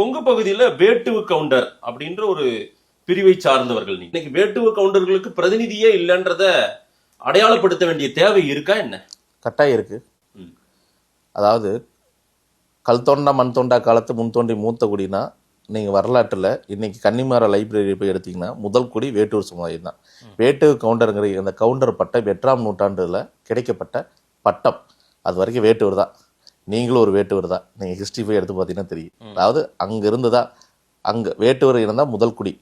கொங்கு பகுதியில வேட்டுவு கவுண்டர் அப்படின்ற ஒரு பிரிவை சார்ந்தவர்கள் நீங்க. இன்னைக்கு வேட்டுவு கவுண்டர்களுக்கு பிரதிநிதியே இல்லைன்றத அடையாளப்படுத்த வேண்டிய தேவை இருக்கா என்ன? கட்டாயம் இருக்கு. அதாவது கல் தோண்டா மண் தோண்டா காலத்து முன் தோண்டி மூத்த குடினா நீங்கள் வரலாற்றில் இன்னைக்கு கன்னிமார லைப்ரரி போய் எடுத்தீங்கன்னா முதல் குடி வேட்டூர் சமுதாயம் தான். வேட்டூர் கவுண்டருங்கிற அந்த கவுண்டர் பட்டம் எட்டாம் நூற்றாண்டுல கிடைக்கப்பட்ட பட்டம். அது வரைக்கும் வேட்டூர் தான். நீங்களும் ஒரு வேட்டூர் தான். நீங்கள் ஹிஸ்ட்ரி போய் எடுத்து பார்த்தீங்கன்னா தெரியும். அதாவது அங்கே இருந்து தான் அங்கே வேட்டூர் இருந்தால் முதல் குடி.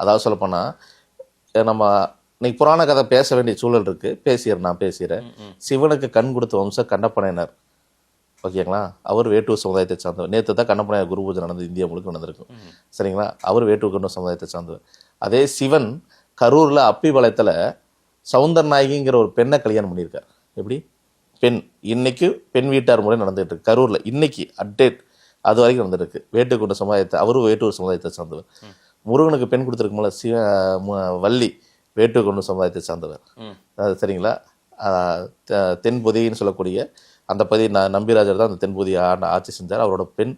அதாவது சொல்லப்போனால் நம்ம இன்னைக்கு புராண கதை பேச வேண்டிய சூழல் இருக்கு. பேசிடுறேன் நான் பேசிடுறேன் சிவனுக்கு கண் கொடுத்த வம்சம் கண்ணப்பனையனர். ஓகேங்களா? அவர் வேட்டூர் சமுதாயத்தை சார்ந்தவர். நேற்று தான் கண்ணப்பனையர் குரு பூஜை நடந்து இந்தியா முழுக்க நடந்திருக்கும். சரிங்களா? அவர் வேட்டூர் கண்ணு சமுதாயத்தை சார்ந்தவர். அதே சிவன் கரூரில் அப்பிபாளையத்தில் சவுந்தர் நாயகிங்கிற ஒரு பெண்ணை கல்யாணம் பண்ணியிருக்கார். எப்படி? பெண் இன்னைக்கு பெண் வீட்டார் முறை நடந்துட்டு இருக்கு. கரூரில் இன்னைக்கு அப்டேட் அது வரைக்கும் நடந்துருக்கு. வேட்டுக்குண்ட சமுதாயத்தை அவரும் வேட்டூர் சமுதாயத்தை சார்ந்தவர். முருகனுக்கு பெண் கொடுத்துருக்கும்போல சிவ வள்ளி வேட்டுக்குண்ட சமுதாயத்தை சார்ந்தவர். சரிங்களா? தென்பொதின்னு சொல்லக்கூடிய அந்த பதி ந நம்பிராஜர் தான் அந்த தென்பொதியை ஆண்ட ஆட்சி செஞ்சார். அவரோட பெண்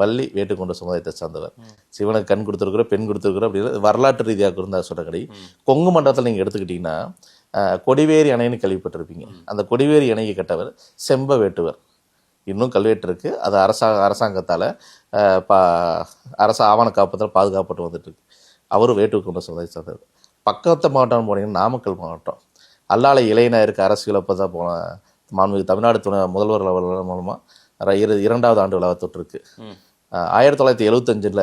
வள்ளி வேட்டுக்கொண்ட சமுதாயத்தை சார்ந்தவர். சிவனுக்கு கண் கொடுத்துருக்குற பெண் கொடுத்துருக்குற அப்படின்னு வரலாற்று ரீதியாக இருந்தா சொல்ற கடை. கொங்கு மண்டலத்தில் நீங்கள் எடுத்துக்கிட்டிங்கன்னா கொடிவேரி அணைன்னு கேள்விப்பட்டிருப்பீங்க. அந்த கொடிவேரி அணையை கட்டவர் செம்ப வேட்டுவர் இன்னும் கல்வெட்டு இருக்கு அது அரசாங்க அரசாங்கத்தால் பா அரசு ஆவண காப்பத்தில் பாதுகாப்பட்டு வந்துட்டு இருக்கு அவரும் வேட்டுக்கொண்ட சமுதாயத்தை சார்ந்தவர். பக்கத்து மாவட்டம் போனீங்கன்னா நாமக்கல் மாவட்டம். அல்லாலை இளைஞருக்கு அரசியல் அப்போ தான் போன மாண்புமிகு தமிழ்நாடு துணை முதல்வர் அவர்கள் மூலமாக இரு இரண்டாவது ஆண்டு விழாவை. அஹ் ஆயிரத்தி தொள்ளாயிரத்தி எழுவத்தஞ்சில்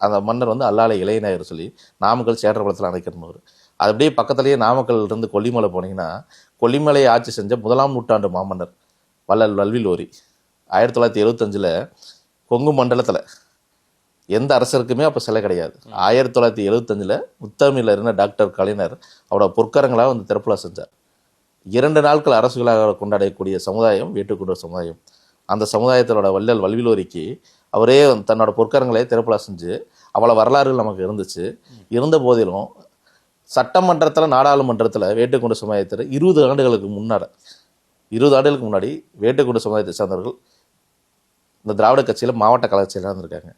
அந்த மன்னர் வந்து அல்லாலை இளையநாயர் சொல்லி நாமக்கல் சேற்றகுளத்தில் அணைக்கணும்னு அது அப்படியே பக்கத்துலேயே நாமக்கல் இருந்து கொல்லிமலை போனீங்கன்னா கொல்லிமலையை ஆட்சி செஞ்ச முதலாம் நூற்றாண்டு மாமன்னர் வள்ளல் வல்விலோரி ஆயிரத்தி தொள்ளாயிரத்தி எழுவத்தஞ்சில் கொங்கு மண்டலத்தில். எந்த அரசருக்குமே அப்போ சிலை கிடையாது. ஆயிரத்தி தொள்ளாயிரத்தி எழுவத்தஞ்சில் முத்தமிழில் இருந்த டாக்டர் கலைஞர் அவரோட பொற்கரங்களாக வந்து திறப்புலா செஞ்சார். இரண்டு நாட்கள் அரசுகளாக கொண்டாடக்கூடிய சமுதாயம் வேட்டுக்குண்ட சமுதாயம். அந்த சமுதாயத்தோட வள்ளல் வல்விலோரிக்கு அவரே தன்னோட பொற்கரங்களை திறப்புலா செஞ்சு அவ்வளோ வரலாறுகள் நமக்கு இருந்துச்சு. இருந்த போதிலும் சட்டமன்றத்தில் நாடாளுமன்றத்தில் வேட்டுக்குண்ட சமுதாயத்தில் இருபது ஆண்டுகளுக்கு முன்னாடி இருபது ஆண்டுகளுக்கு முன்னாடி வேட்டுக்குண்ட சமுதாயத்தை சார்ந்தவர்கள் இந்த திராவிட கட்சியில் மாவட்ட கலாச்சாரம் இருந்திருக்காங்க.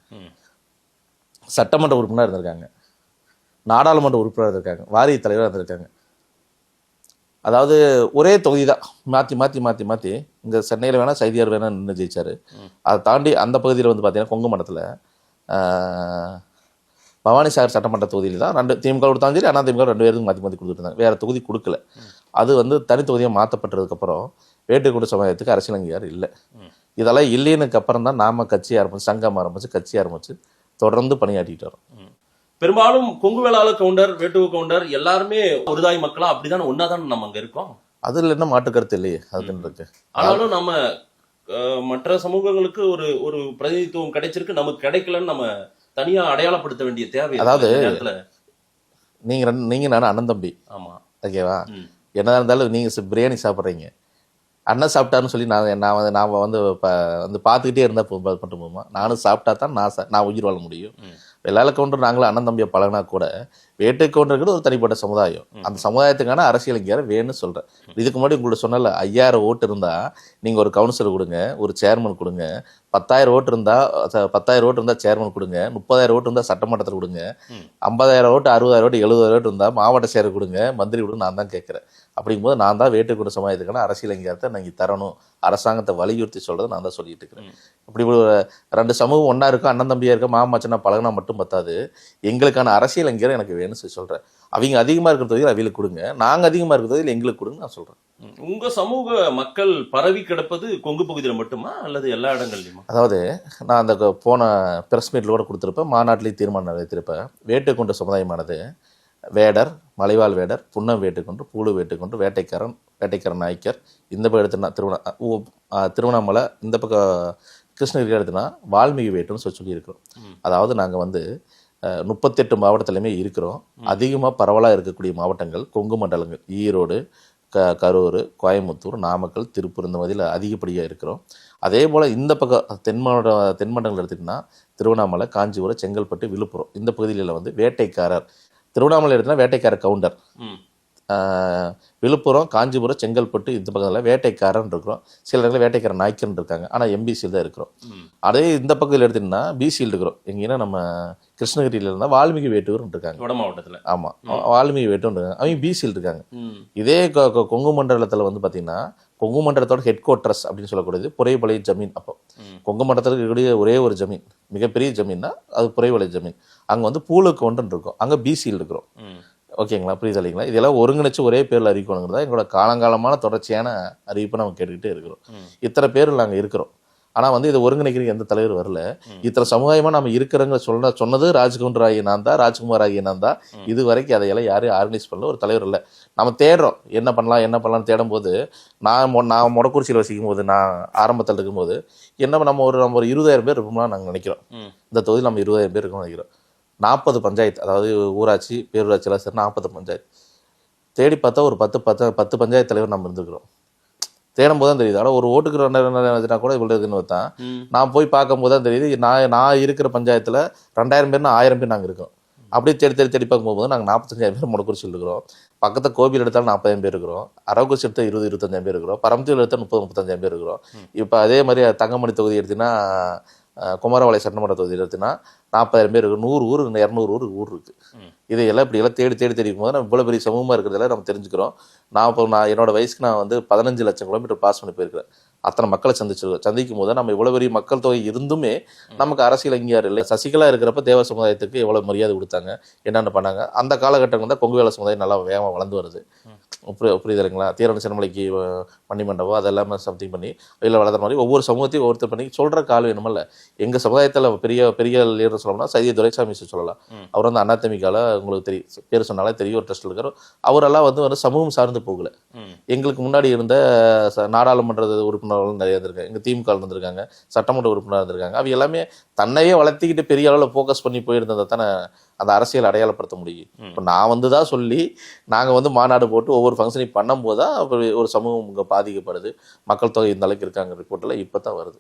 சட்டமன்ற உறுப்பினர் இருந்திருக்காங்க. நாடாளுமன்ற உறுப்பினர் இருந்திருக்காங்க. வாரிய தலைவராக இருந்திருக்காங்க. அதாவது ஒரே தொகுதி தான் மாற்றி மாற்றி மாற்றி மாற்றி இங்கே சென்னையில் வேணால் சைதியார் வேணால் நின்று ஜெயிச்சார். அதை தாண்டி அந்த பகுதியில் வந்து பார்த்தீங்கன்னா கொங்கு மண்டலத்தில் பவானி சாகர் சட்டமன்ற தொகுதியில் தான் ரெண்டு திமுக கொடுத்தாலும் சரி அண்ணா திமுக ரெண்டு பேருக்கும் மாற்றி மாற்றி கொடுத்துருந்தாங்க வேறு தொகுதி கொடுக்கல. அது வந்து தனி தொகுதியாக மாற்றப்பட்டதுக்கப்புறம் வேட்டுக்குண்டு சமுதாயத்துக்கு அரசியல் அங்கீகாரம் இல்லை. இதெல்லாம் இல்லைனுக்கு அப்புறம் தான் நாம கட்சி ஆரம்பிச்சு சங்கம் ஆரம்பிச்சு கட்சி ஆரம்பிச்சு தொடர்ந்து பணியாற்றிட்டு வரோம். பெரும்பாலும் கொங்கு வேளாள கவுண்டர் வேட்டுவு கவுண்டர் எல்லாருமே ஒருதாய் மக்களா? அப்படிதான் ஒன்னாதான் நம்ம அங்க இருக்கோம்? அதில் என்ன மாற்று கருத்து இல்லையே அதுன்னு இருக்கு ஆனாலும் நம்ம மற்ற சமூகங்களுக்கு ஒரு ஒரு பிரதிநிதித்துவம் கிடைச்சிருக்கு. நமக்கு கிடைக்கலன்னு நம்ம தனியா அடையாளப்படுத்த வேண்டிய தேவை அதாவது-. நீங்க ரெண்டு நீங்க நானும் அண்ணன் தம்பி ஆமா ஓகேவா. என்னதான் இருந்தாலும் நீங்க பிரியாணி சாப்பிட்றீங்க அண்ணன் சாப்பிட்டாருன்னு சொல்லி நான் நான் வந்து நான் வந்து இப்போ வந்து பார்த்துக்கிட்டே இருந்தால் மட்டும் போகுமா நானும் சாப்பிட்டா தான் நான் நான் உயிர் வாழ முடியும். வெள்ளாள கவுண்டர் நாங்களும் அண்ணன் தம்பியை பழகினா கூட வேட்டை கவுண்டருக்கு ஒரு தனிப்பட்ட சமுதாயம். அந்த சமுதாயத்துக்கான அரசியல் இங்கே வேணும்னு சொல்கிறேன் இதுக்கு முன்னாடி உங்கள்ட்ட சொன்னல ஐயாயிரம் ஓட்டு இருந்தால் நீங்கள் ஒரு கவுன்சிலர் கொடுங்க ஒரு சேர்மன் கொடுங்க பத்தாயிரம் ஓட்டு இருந்தால் பத்தாயிரம் ஓட்டு இருந்தால் சேர்மன் கொடுங்க முப்பதாயிரம் ஓட்டு இருந்தால் சட்டமன்றத்தில் கொடுங்க. ஐம்பதாயிரம் ஓட்டு அறுபதாயிரம் ஓட்டு எழுபதாயிரம் ஓட்டு இருந்தால் மாவட்ட செயலர் கொடுங்க மந்திரி கொடுங்க நான் தான் கேட்குறேன். அப்படிங்கும்போது நான் தான் வேட்டுக்குடி சமுதாயத்துக்கான அரசியல் அங்கீகாரத்தை நீங்கள் தரணும் அரசாங்கத்தை வலியுறுத்தி சொல்றதை நான் தான் சொல்லிட்டு இருக்கிறேன். இப்படி ஒரு ரெண்டு சமூகம் ஒன்றா இருக்கும் அண்ணன் தம்பியாக இருக்க மாமா மச்சனா பழகினா மட்டும் பத்தாது. எங்களுக்கான அரசியல் அங்கீகாரம் எனக்கு வேணும்னு சொல்லி சொல்கிறேன் அவங்க அதிகமாக இருக்கிற தொகுதியில் அவங்களுக்கு கொடுங்க. நாங்கள் அதிகமாக இருக்கிற தொகுதியில் எங்களுக்கு கொடுங்க நான் சொல்கிறேன் ம். உங்க சமூக மக்கள் பரவி கிடப்பது கொங்கு பகுதியில மட்டுமா அல்லது எல்லா இடங்கள்லயுமா? அதாவது நான் அந்த போன பிரஸ் மீட்டில் கூட கொடுத்துருப்பேன். மாநாட்டிலேயே தீர்மானம் நிறைவேற்றிருப்பேன். வேட்டுக்கொண்டு சமுதாயமானது வேடர் மலைவாழ் வேடர் புன்னம் வேட்டுக்கொண்டு பூடு வேட்டுக்கொண்டு வேட்டைக்காரன் வேட்டைக்காரன் நாய்க்கர் இந்த பக்கம் எடுத்துனா திருவண்ணா திருவண்ணாமலை இந்த பக்கம் கிருஷ்ணகிரி எடுத்துனா வால்மீகி வேட்டுன்னு சொல்லி சொல்லியிருக்கிறோம். அதாவது நாங்கள் வந்து முப்பத்தெட்டு மாவட்டத்திலையுமே இருக்கிறோம். அதிகமாக பரவலாக இருக்கக்கூடிய மாவட்டங்கள் கொங்கு மண்டலங்கள் ஈரோடு க கரூர் கோயம்புத்தூர் நாமக்கல் திருப்பூர் இந்த மாதிரியில் அதிகப்படியாக இருக்கிறோம். அதே போல் இந்த பக்கம் தென் மாவட்ட தென் மண்டலங்கள் எடுத்துக்கிட்டோம்னா திருவண்ணாமலை காஞ்சிபுரம் செங்கல்பட்டு விழுப்புரம் இந்த பகுதிகளில் வந்து வேட்டைக்காரர் திருவண்ணாமலை எடுத்தோம்னா வேட்டைக்காரர் கவுண்டர். விழுப்புரம் காஞ்சிபுரம் செங்கல்பட்டு இந்த பக்கத்தில் வேட்டைக்காரன் இருக்கிறோம். சில இடங்களில் வேட்டைக்காரன் நாய்க்கன் இருக்காங்க. ஆனால் எம்பிசியில் தான் இருக்கிறோம். அதே இந்த பக்கத்தில் எடுத்தீங்கன்னா பிசியில் இருக்கிறோம். எங்கன்னா நம்ம கிருஷ்ணகிரியில் இருந்தால் வால்மீகி வேட்டூர் இருக்காங்க. வட மாவட்டத்துல. ஆமாம் வால்மீகி வேட்டூர் இருக்காங்க. அவங்க பிசியில் இருக்காங்க. இதே கொங்கு மண்டலத்தில் வந்து பார்த்தீங்கன்னா கொங்கு மண்டலத்தோட ஹெட் குவார்ட்டர்ஸ் அப்படின்னு சொல்லக்கூடியது புறையபாளைய ஜமீன் அப்போ. கொங்கு மண்டலத்தில் இருக்கக்கூடிய ஒரே ஒரு ஜமீன். மிகப்பெரிய ஜமீன்னா அது புறையபாளைய ஜமீன். அங்கே வந்து பூலுக்கு ஒன்று இருக்கும். அங்கே பிசியில் இருக்கிறோம். ஓகேங்களா புரியுது இல்லைங்களா? இதெல்லாம் ஒருங்கிணைச்சு ஒரே பேரில் அறிவிக்கணுங்கிறது எங்களோட காலங்காலமான தொடர்ச்சியான அறிவிப்பை நம்ம கேட்டுக்கிட்டே இருக்கிறோம். இத்தனை பேர் நாங்கள் இருக்கிறோம். ஆனால் வந்து இதை ஒருங்கிணைக்கிறதுக்கு எந்த தலைவர் வரல. இத்தனை சமுதாயமாக நம்ம இருக்கிறவங்க சொல்ல சொன்னது ராஜ்குமார் ஆகிய நான் தான் ராஜ்குமார் ஆகிய நான் தான். இது வரைக்கும் அதையெல்லாம் யாரையும் ஆர்கனைஸ் பண்ணல. ஒரு தலைவர் இல்லை. நம்ம தேடுறோம். என்ன பண்ணலாம் என்ன பண்ணலாம்னு தேடும்போது நான் மொ- நான் மொடக்குறிச்சியில் வசிக்கும் போது நான் ஆரம்பத்தில் இருக்கும்போது என்ன நம்ம ஒரு நம்ம ஒரு இருபதாயிரம் பேர் இருப்போம்னா நாங்கள் நினைக்கிறோம். இந்த தொகுதியில் நம்ம இருபதாயிரம் பேர் இருக்கோம்னு நினைக்கிறோம். நாற்பது பஞ்சாயத்து அதாவது ஊராட்சி பேரூராட்சியெல்லாம் சரி நாற்பது பஞ்சாயத்து. தேடி பார்த்தா ஒரு பத்து பத்து பத்து பஞ்சாயத்து தலைவர் நம்ம இருந்திருக்கிறோம். தேடும் போது தான் தெரியுது. ஆனால் ஒரு ஓட்டுக்கு ரெண்டாயிரம் கூட இவ்வளோ இருக்குன்னு பார்த்தா ம். நான் போய் பார்க்கும்போது தான் தெரியுது நான் நான் இருக்கிற பஞ்சாயத்தில் ரெண்டாயிரம் பேர்னா ஆயிரம் பேர் நாங்கள் இருக்கோம். அப்படியே தேடி தேடி தேடி பார்க்கும்போது நாங்கள் நாற்பத்தஞ்சாயிரம் பேர் முடக்குறிச்சியில் இருக்கிறோம் பக்கத்தில் கோவில் எடுத்தாலும் நாற்பதாயிரம் பேர் இருக்கிறோம். அரவக்குறிச்சி எடுத்தால் இருபது இருபத்தஞ்சாயிரம் பேர் இருக்கிறோம். பரமத்தியில் எடுத்தால் முப்பது முப்பத்தஞ்சாயிரம் பேர் இருக்கிறோம். இப்போ அதே மாதிரி தங்கமணி தொகுதி எடுத்தீங்கன்னா அஹ், குமாரபாளையம் சட்டமன்ற தொகுதி எடுத்தீங்கன்னா நாற்பதாயிரம் பேர் இருக்கு நூறு ஊர் இரநூறு ஊர் ஊர் இருக்கு. ம். இதையெல்லாம் இப்படி எல்லாம் தேடி தேடி தெரியும் போது நம்ம இவ்வளோ பெரிய சமூகமாக இருக்கிறதெல்லாம் நம்ம தெரிஞ்சுக்கிறோம். நான் இப்போ நான் என்னோட வயசுக்கு நான் வந்து பதினஞ்சு லட்சம் கிலோமீட்டர் பாஸ் பண்ணி போயிருக்கிறேன். அத்தனை மக்களை சந்திச்சிருக்கோம். சந்திக்கும் போது நம்ம இவ்வளோ பெரிய மக்கள் தொகை இருந்துமே நமக்கு அரசியல் அங்கீகாரம் இல்லை. சசிகலா இருக்கிறப்ப தேவ சமுதாயத்துக்கு எவ்வளோ மரியாதை கொடுத்தாங்க. என்னென்ன பண்ணாங்க? அந்த காலகட்டம் தான் கொங்கு வேலை சமுதாயம் நல்லா வேகமாக வளர்ந்து வருது. புரி- புரியுதுங்களா தீரன் சிறுமலைக்கு மணிமண்டபம் அதெல்லாம் சம்திங் பண்ணி வெளியில் வளர்ந்த மாதிரி ஒவ்வொரு சமூகத்தையும் ஒவ்வொருத்தர் பண்ணி சொல்கிற கால் வேணுமல்ல. எங்கள் சமுதாயத்தில் பெரிய பெரிய லீடர் சொல்லணும்னா சைதிய துரைசாமி சொல்லலாம். அவர் வந்து அண்ணாத்தமிக்கால உங்களுக்கு தெரியும் பேர் சொன்னாலே தெரியும் ஒரு ட்ரஸ்ட் இருக்கார். அவரெல்லாம் வந்து வந்து சமூகம் சார்ந்து போகல. எங்களுக்கு முன்னாடி இருந்த நாடாளுமன்ற உறுப்பினர்கள் நிறைய இருந்திருக்காங்க. எங்கள் திமுக இருந்திருக்காங்க. சட்டமன்ற உறுப்பினர் இருந்திருக்காங்க. அவங்க எல்லாமே தன்னையே வளர்த்திக்கிட்டு பெரிய அளவில் ஃபோக்கஸ் பண்ணி போயிருந்ததை தானே அந்த அரசியல் அடையாளப்படுத்த முடியும். இப்போ நான் வந்து தான் சொல்லி நாங்கள் வந்து மாநாடு போட்டு ஒவ்வொரு ஃபங்க்ஷனையும் பண்ணும்போது தான் ஒரு சமூகம் இங்கே பாதிக்கப்படுது. மக்கள் தொகை இந்த அளவுக்கு இருக்காங்க ரிப்போர்ட்டில் இப்போ தான் வருது.